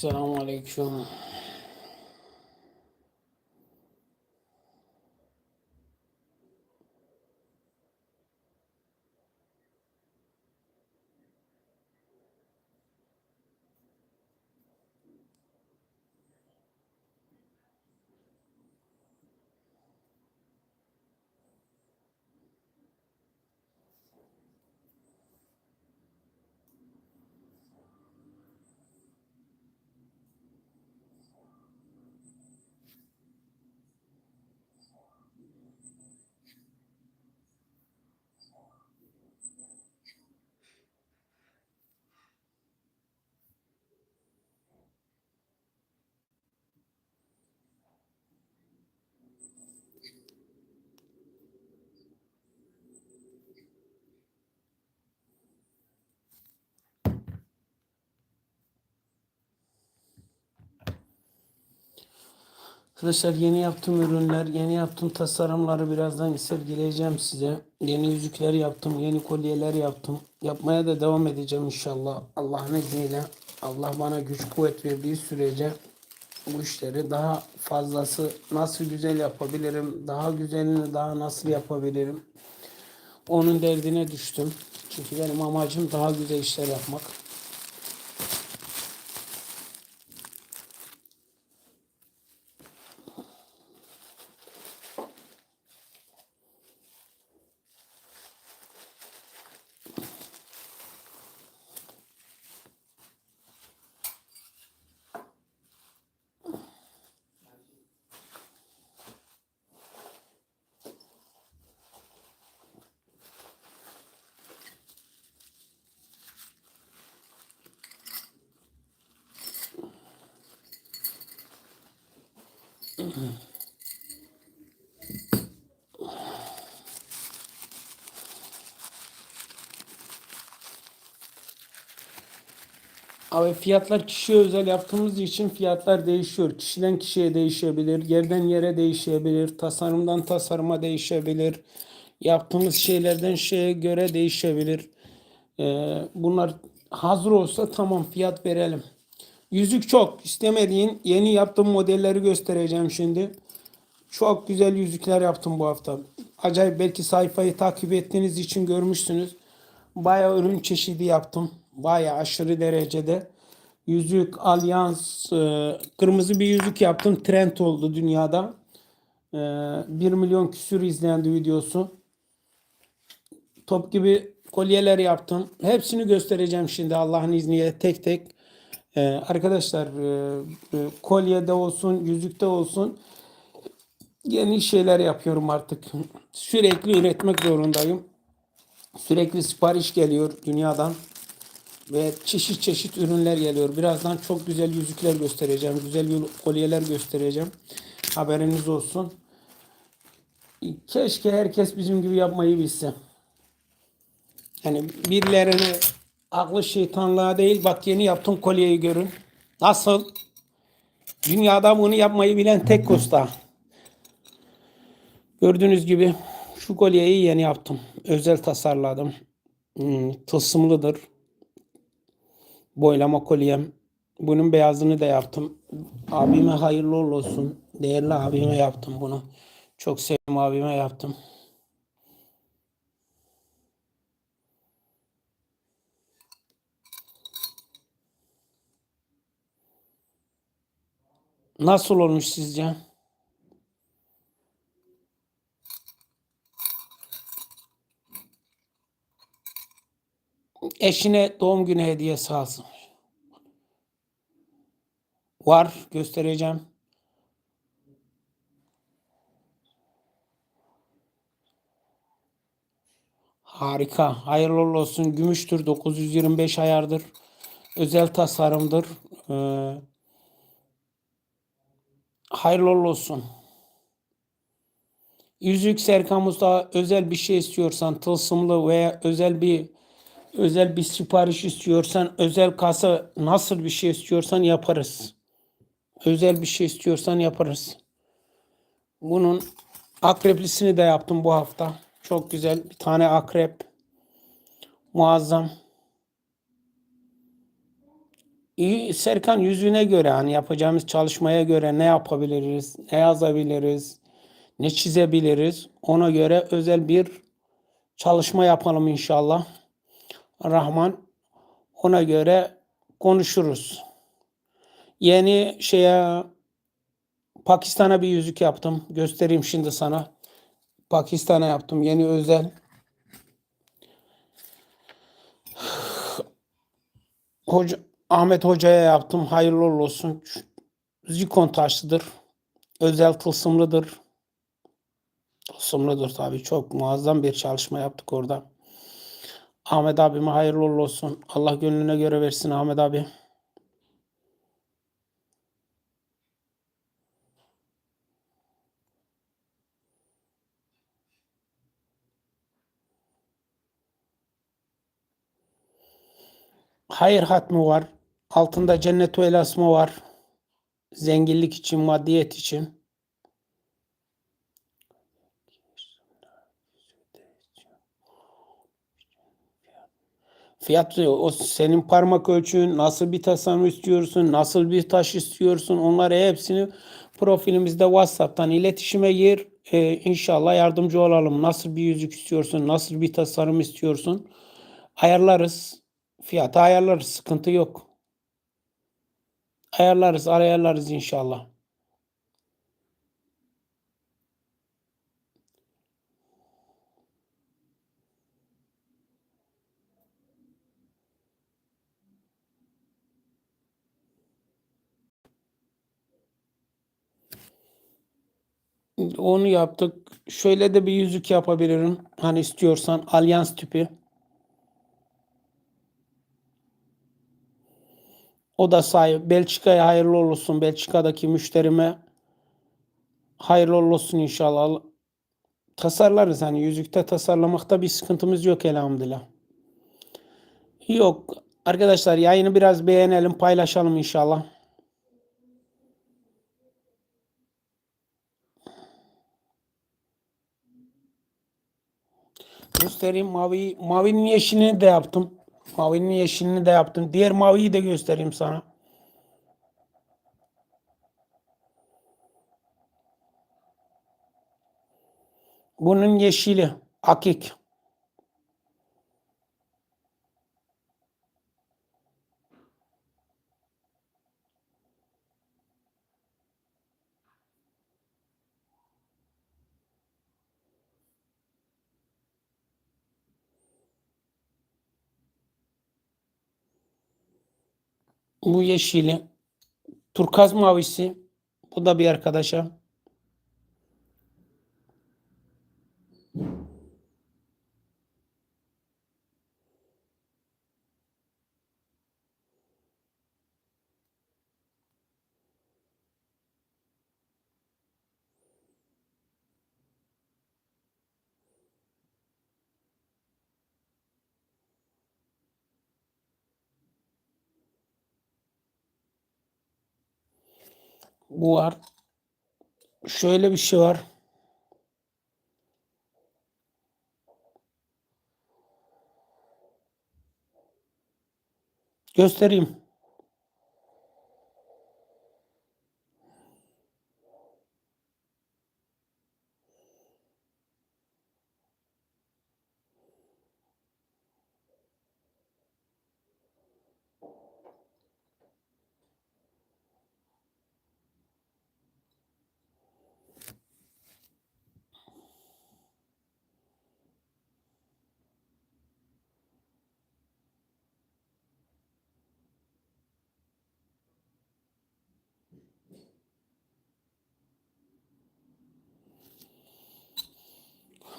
Selamun Aleyküm. Arkadaşlar yeni yaptığım ürünler, yeni yaptığım tasarımları birazdan sergileyeceğim size. Yeni yüzükler yaptım, yeni kolyeler yaptım. Yapmaya da devam edeceğim inşallah. Allah'ın izniyle. Allah bana güç kuvvet verdiği sürece bu işleri daha fazlası nasıl güzel yapabilirim, daha güzelini daha nasıl yapabilirim. Onun derdine düştüm. Çünkü benim amacım daha güzel işler yapmak. Abi fiyatlar kişiye özel yaptığımız için fiyatlar değişiyor. Kişiden kişiye değişebilir, yerden yere değişebilir, tasarımdan tasarıma değişebilir. Yaptığımız şeylerden şeye göre değişebilir. Ee, bunlar hazır olsa tamam fiyat verelim. Yüzük çok istemediğin yeni yaptığım modelleri göstereceğim şimdi. Çok güzel yüzükler yaptım bu hafta. Acayip belki sayfayı takip ettiğiniz için görmüşsünüz. Bayağı ürün çeşidi yaptım. Bayağı aşırı derecede. Yüzük, alyans, e, kırmızı bir yüzük yaptım. Trend oldu dünyada. E, 1 milyon küsür izlendi videosu. Top gibi kolyeler yaptım. Hepsini göstereceğim şimdi Allah'ın izniyle tek tek. E, arkadaşlar e, e, kolyede olsun, yüzükte olsun yeni şeyler yapıyorum artık. Sürekli üretmek zorundayım. Sürekli sipariş geliyor dünyadan ve çeşit çeşit ürünler geliyor. Birazdan çok güzel yüzükler göstereceğim. Güzel kolyeler göstereceğim. Haberiniz olsun. Keşke herkes bizim gibi yapmayı bilse. Yani birilerine aklı şeytanlığa değil bak yeni yaptım kolyeyi görün. Nasıl? Dünyada bunu yapmayı bilen tek usta. Gördüğünüz gibi şu kolyeyi yeni yaptım. Özel tasarladım. Hmm, tılsımlıdır. Boylama kolyem. Bunun beyazını da yaptım. Abime hayırlı olsun. Değerli abime yaptım bunu. Çok sevdiğim abime yaptım. Nasıl olmuş sizce? Eşine doğum günü hediyesi alsın. Var göstereceğim. Harika. Hayırlı olsun. Gümüştür. 925 ayardır. Özel tasarımdır. Ee, hayırlı olsun. Yüzük Serkan Mustafa özel bir şey istiyorsan tılsımlı veya özel bir özel bir sipariş istiyorsan özel kasa nasıl bir şey istiyorsan yaparız. Özel bir şey istiyorsan yaparız. Bunun Akreplisini de yaptım bu hafta. Çok güzel. Bir tane akrep. Muazzam. İyi Serkan yüzüne göre hani yapacağımız çalışmaya göre ne yapabiliriz, ne yazabiliriz, ne çizebiliriz ona göre özel bir çalışma yapalım inşallah. Rahman ona göre konuşuruz. Yeni şeye Pakistan'a bir yüzük yaptım. Göstereyim şimdi sana. Pakistan'a yaptım. Yeni özel. Hoca, Ahmet Hoca'ya yaptım. Hayırlı olsun. Zikon taşlıdır. Özel tılsımlıdır. Tılsımlıdır tabii. Çok muazzam bir çalışma yaptık orada. Ahmet abime hayırlı olsun. Allah gönlüne göre versin Ahmet abi. Hayır hatmı var. Altında cennet el asma var. Zenginlik için, maddiyet için. Fiyat o senin parmak ölçün, nasıl bir tasarım istiyorsun, nasıl bir taş istiyorsun, onları hepsini profilimizde WhatsApp'tan iletişime gir. Ee, inşallah yardımcı olalım. Nasıl bir yüzük istiyorsun, nasıl bir tasarım istiyorsun. Ayarlarız. Fiyatı ayarlarız. Sıkıntı yok. Ayarlarız, ayarlarız inşallah. Onu yaptık. Şöyle de bir yüzük yapabilirim. Hani istiyorsan alyans tipi. O da sahip. Belçika'ya hayırlı olsun. Belçika'daki müşterime hayırlı olsun inşallah. Tasarlarız hani yüzükte tasarlamakta bir sıkıntımız yok elhamdülillah. Yok. Arkadaşlar yayını biraz beğenelim, paylaşalım inşallah. Göstereyim mavi. Mavinin yeşilini de yaptım. Mavinin yeşilini de yaptım. Diğer maviyi de göstereyim sana. Bunun yeşili. Akik. Bu yeşili. Turkaz mavisi. Bu da bir arkadaşa. Bu var. Şöyle bir şey var. Göstereyim.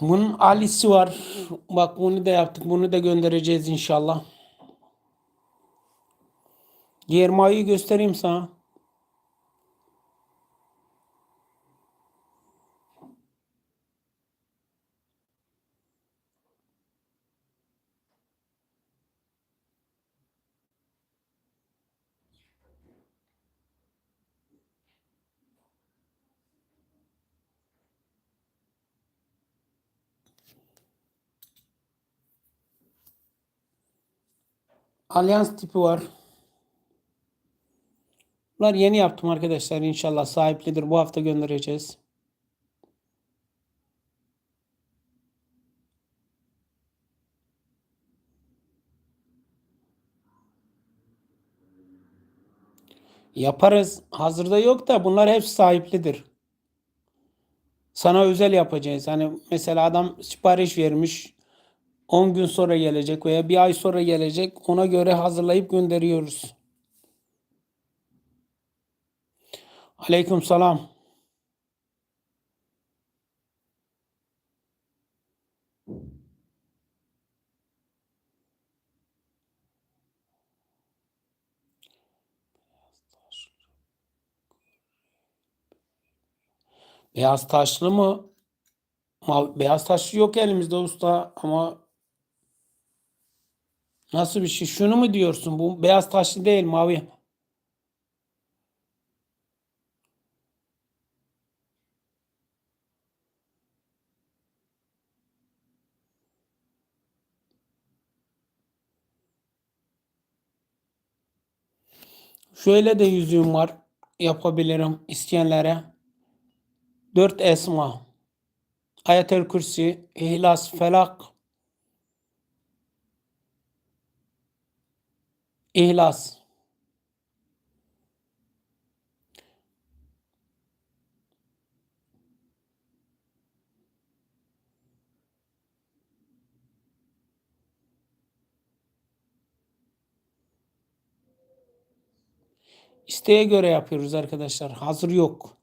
Bunun Ali'si var. Bak bunu da yaptık. Bunu da göndereceğiz inşallah. Diğer göstereyim sana. Alyans tipi var. Bunlar yeni yaptım arkadaşlar. İnşallah sahiplidir. Bu hafta göndereceğiz. Yaparız. Hazırda yok da bunlar hep sahiplidir. Sana özel yapacağız. Hani mesela adam sipariş vermiş. 10 gün sonra gelecek veya bir ay sonra gelecek. Ona göre hazırlayıp gönderiyoruz. Aleyküm selam. Beyaz taşlı mı? Beyaz taşlı yok elimizde usta ama nasıl bir şey? Şunu mu diyorsun? Bu beyaz taşlı değil mavi. Şöyle de yüzüğüm var. Yapabilirim isteyenlere. Dört esma. Ayetel Kürsi, İhlas, Felak, İhlas. İsteğe göre yapıyoruz arkadaşlar. Hazır yok.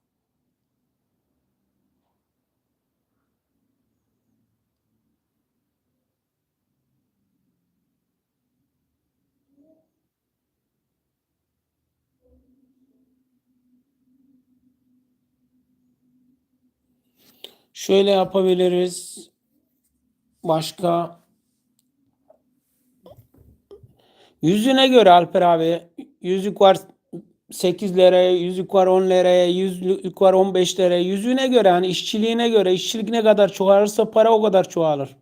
Şöyle yapabiliriz. Başka yüzüne göre Alper abi yüzük var 8 liraya, yüzük var 10 liraya, yüzük var 15 liraya. Yüzüğüne göre hani işçiliğine göre işçilik ne kadar çoğalırsa para o kadar çoğalır.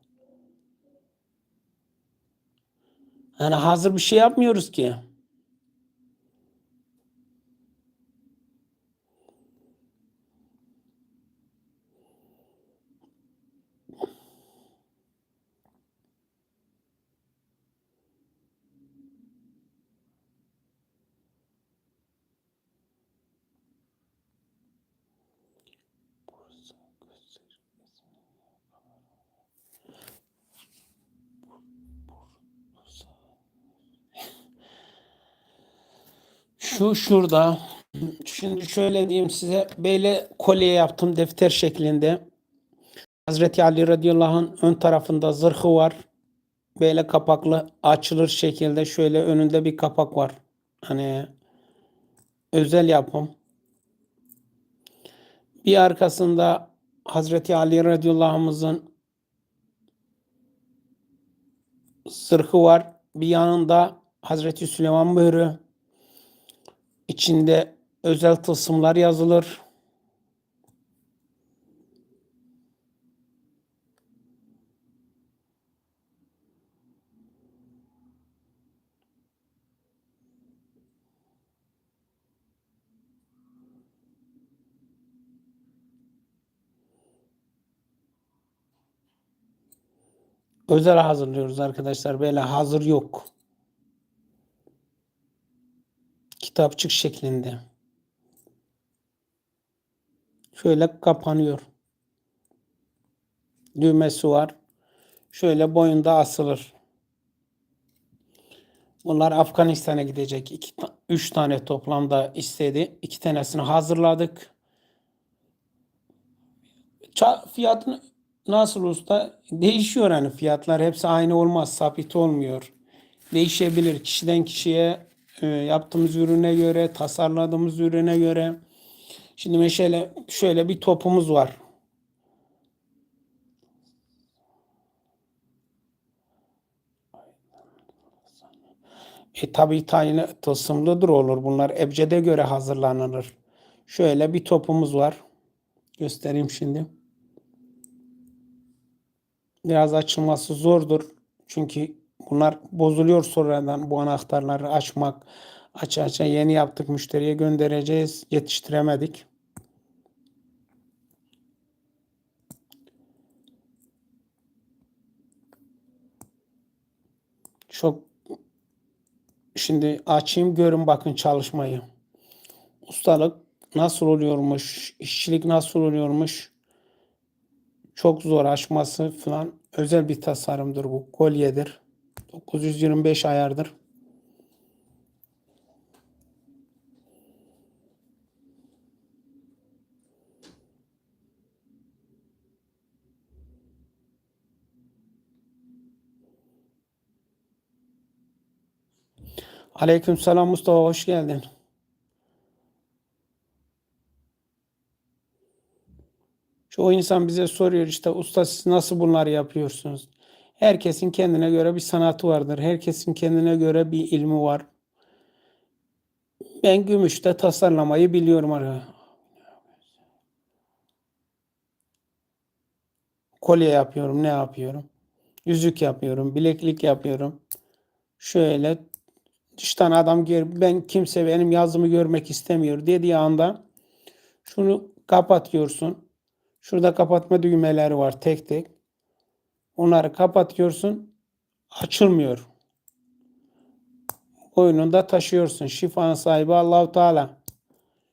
Yani hazır bir şey yapmıyoruz ki. Şu şurada. Şimdi şöyle diyeyim size. Böyle kolye yaptım defter şeklinde. Hazreti Ali radıyallahu anh ön tarafında zırhı var. Böyle kapaklı açılır şekilde şöyle önünde bir kapak var. Hani özel yapım. Bir arkasında Hazreti Ali radıyallahu anh'ımızın zırhı var. Bir yanında Hazreti Süleyman mührü. İçinde özel tılsımlar yazılır. Özel hazırlıyoruz arkadaşlar. Böyle hazır yok. Kitapçık şeklinde. Şöyle kapanıyor. Düğmesi var. Şöyle boyunda asılır. Bunlar Afganistan'a gidecek. İki, üç tane toplamda istedi. İki tanesini hazırladık. Ça nasıl usta? Değişiyor hani fiyatlar. Hepsi aynı olmaz. Sabit olmuyor. Değişebilir. Kişiden kişiye yaptığımız ürüne göre, tasarladığımız ürüne göre. Şimdi mesela şöyle bir topumuz var. E tabi tayini tılsımlıdır olur. Bunlar ebcede göre hazırlanılır. Şöyle bir topumuz var. Göstereyim şimdi. Biraz açılması zordur. Çünkü Bunlar bozuluyor sonradan bu anahtarları açmak. Aç aça yeni yaptık müşteriye göndereceğiz. Yetiştiremedik. Çok şimdi açayım görün bakın çalışmayı. Ustalık nasıl oluyormuş, işçilik nasıl oluyormuş. Çok zor açması falan. Özel bir tasarımdır bu. Kolyedir. 925 ayardır. Aleykümselam Mustafa hoş geldin. Çoğu insan bize soruyor işte usta siz nasıl bunları yapıyorsunuz? Herkesin kendine göre bir sanatı vardır. Herkesin kendine göre bir ilmi var. Ben gümüşte tasarlamayı biliyorum ara. Kolye yapıyorum, ne yapıyorum? Yüzük yapıyorum, bileklik yapıyorum. Şöyle dıştan adam gör, ben kimse benim yazımı görmek istemiyor dediği anda şunu kapatıyorsun. Şurada kapatma düğmeleri var tek tek. Onları kapatıyorsun. Açılmıyor. Boynunda taşıyorsun. Şifanın sahibi Allahu Teala.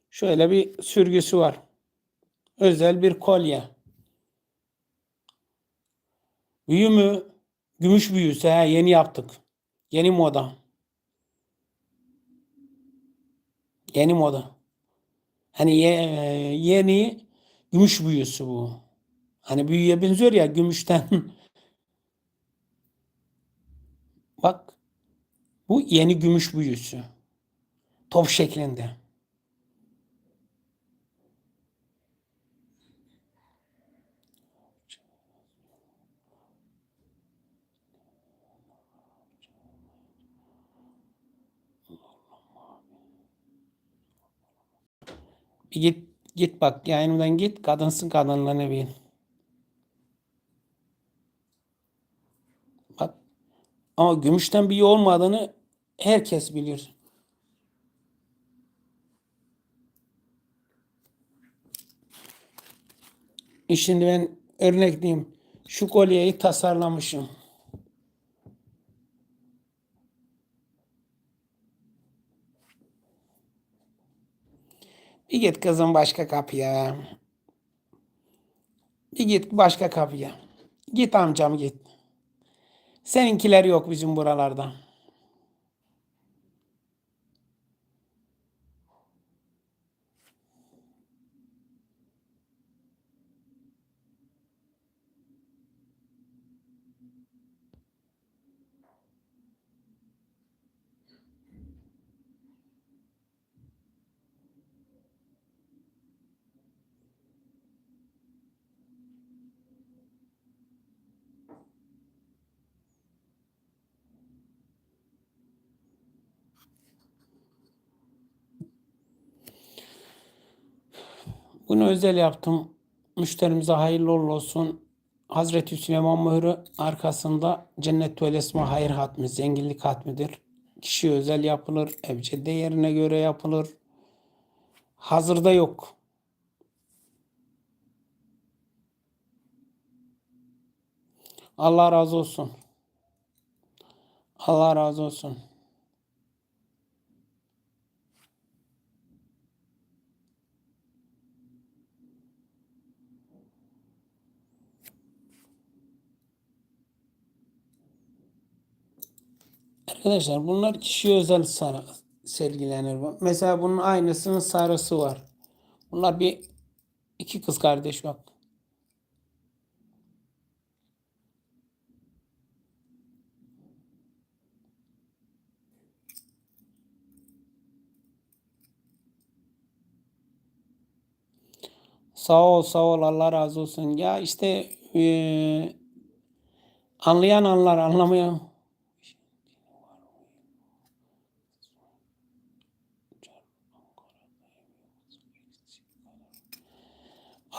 Şöyle bir sürgüsü var. Özel bir kolye. Büyü mü? Gümüş büyüsü. He, yeni yaptık. Yeni moda. Yeni moda. Hani ye- yeni gümüş büyüsü bu. Hani büyüye benziyor ya gümüşten. Bak. Bu yeni gümüş büyüsü. Top şeklinde. Bir git git bak yayınımdan git kadınsın kadınlarına bir. Bak ama gümüşten bir olmadığını herkes biliyor. E Şimdi ben örnek diyeyim. Şu kolyeyi tasarlamışım. Bir git kızım başka kapıya. Bir git başka kapıya. Git amcam git. Seninkiler yok bizim buralarda. Bunu özel yaptım. Müşterimize hayırlı olsun. Hazreti Süleyman mührü arkasında cennet ve esma hayır hatmi, zenginlik hatmidir. Kişi özel yapılır, ebced değerine göre yapılır. Hazırda yok. Allah razı olsun. Allah razı olsun. Arkadaşlar bunlar kişiye özel sarı sergilenir. Mesela bunun aynısının sarısı var. Bunlar bir iki kız kardeş bak. Sağ ol, sağ ol. Allah razı olsun. Ya işte eee, anlayan anlar, anlamayan.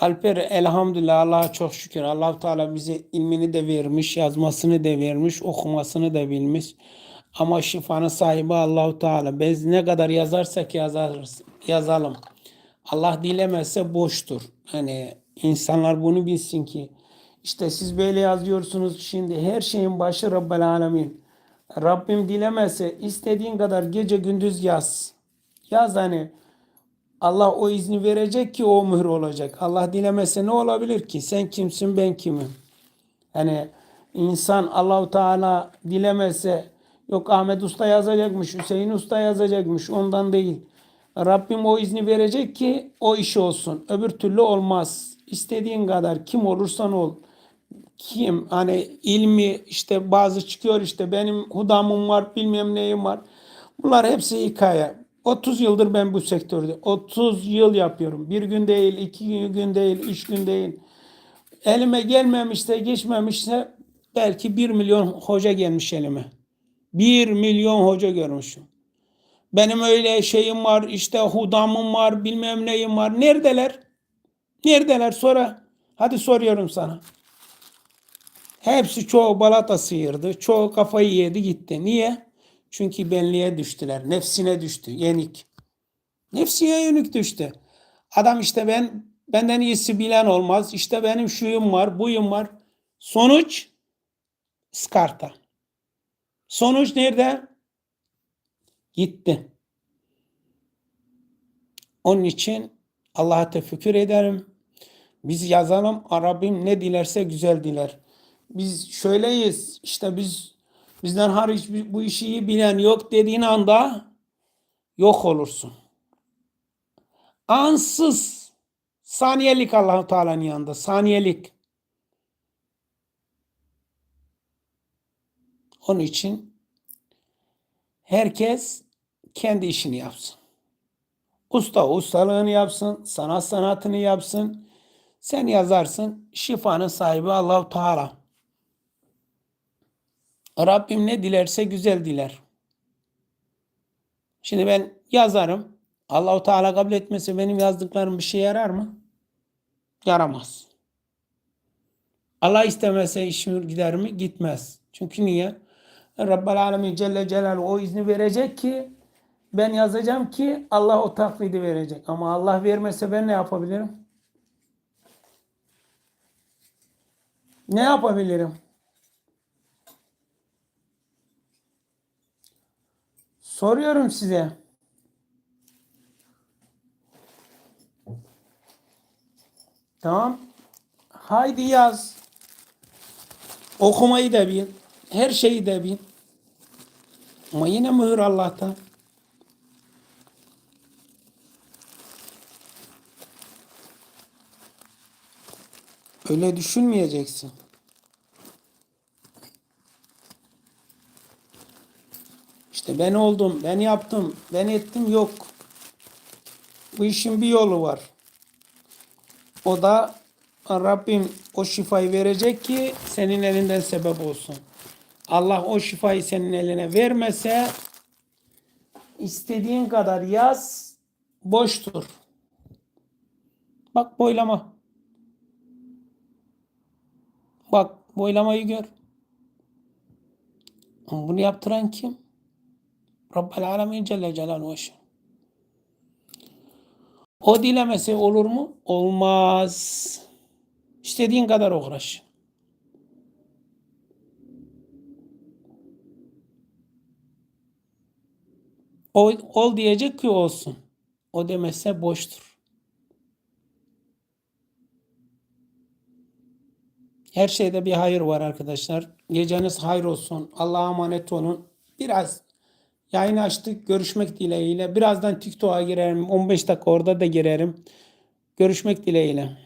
Alper elhamdülillah Allah'a çok şükür. allah Teala bize ilmini de vermiş, yazmasını da vermiş, okumasını da bilmiş. Ama şifanın sahibi Allahu Teala. Biz ne kadar yazarsak yazarız, yazalım. Allah dilemezse boştur. Hani insanlar bunu bilsin ki işte siz böyle yazıyorsunuz şimdi her şeyin başı Rabbel Alemin. Rabbim dilemezse istediğin kadar gece gündüz yaz. Yaz hani Allah o izni verecek ki o mühür olacak. Allah dilemezse ne olabilir ki? Sen kimsin ben kimim? Hani insan Allahu Teala dilemezse yok Ahmet Usta yazacakmış, Hüseyin Usta yazacakmış ondan değil. Rabbim o izni verecek ki o iş olsun. Öbür türlü olmaz. İstediğin kadar kim olursan ol. Kim hani ilmi işte bazı çıkıyor işte benim hudamım var bilmem neyim var. Bunlar hepsi hikaye. 30 yıldır ben bu sektörde. 30 yıl yapıyorum. Bir gün değil, iki gün değil, üç gün değil. Elime gelmemişse, geçmemişse belki bir milyon hoca gelmiş elime. Bir milyon hoca görmüşüm. Benim öyle şeyim var, işte hudamım var, bilmem neyim var. Neredeler? Neredeler? Sonra. Hadi soruyorum sana. Hepsi çoğu balata sıyırdı. Çoğu kafayı yedi gitti. Niye? Çünkü benliğe düştüler. Nefsine düştü. Yenik. Nefsine yenik düştü. Adam işte ben benden iyisi bilen olmaz. İşte benim şuyum var, buyum var. Sonuç Skarta. Sonuç nerede? Gitti. Onun için Allah'a tefekkür ederim. Biz yazalım. Rabbim ne dilerse güzel diler. Biz şöyleyiz. İşte biz bizden hariç bu işi iyi bilen yok dediğin anda yok olursun. Ansız saniyelik Allah Teala'nın yanında saniyelik. Onun için herkes kendi işini yapsın. Usta ustalığını yapsın, sanat sanatını yapsın. Sen yazarsın, şifanın sahibi Allah Teala. Rabbim ne dilerse güzel diler. Şimdi ben yazarım. Allahu Teala kabul etmese benim yazdıklarım bir şey yarar mı? Yaramaz. Allah istemese işim gider mi? Gitmez. Çünkü niye? Rabbel Alemin Celle Celaluhu o izni verecek ki ben yazacağım ki Allah o taklidi verecek. Ama Allah vermese ben ne yapabilirim? Ne yapabilirim? Soruyorum size. Tamam. Haydi yaz. Okumayı da bil. Her şeyi de bil. Ama yine mühür Allah'tan. Öyle düşünmeyeceksin. İşte ben oldum, ben yaptım, ben ettim yok. Bu işin bir yolu var. O da Rabbim o şifayı verecek ki senin elinden sebep olsun. Allah o şifayı senin eline vermese istediğin kadar yaz boştur. Bak boylama. Bak boylamayı gör. Bunu yaptıran kim? Rabbel Alemin Celle Celaluhu. O dilemese olur mu? Olmaz. İstediğin kadar uğraş. O, ol diyecek ki olsun. O demezse boştur. Her şeyde bir hayır var arkadaşlar. Geceniz hayır olsun. Allah'a emanet olun. Biraz yayını açtık. Görüşmek dileğiyle. Birazdan TikTok'a girerim. 15 dakika orada da girerim. Görüşmek dileğiyle.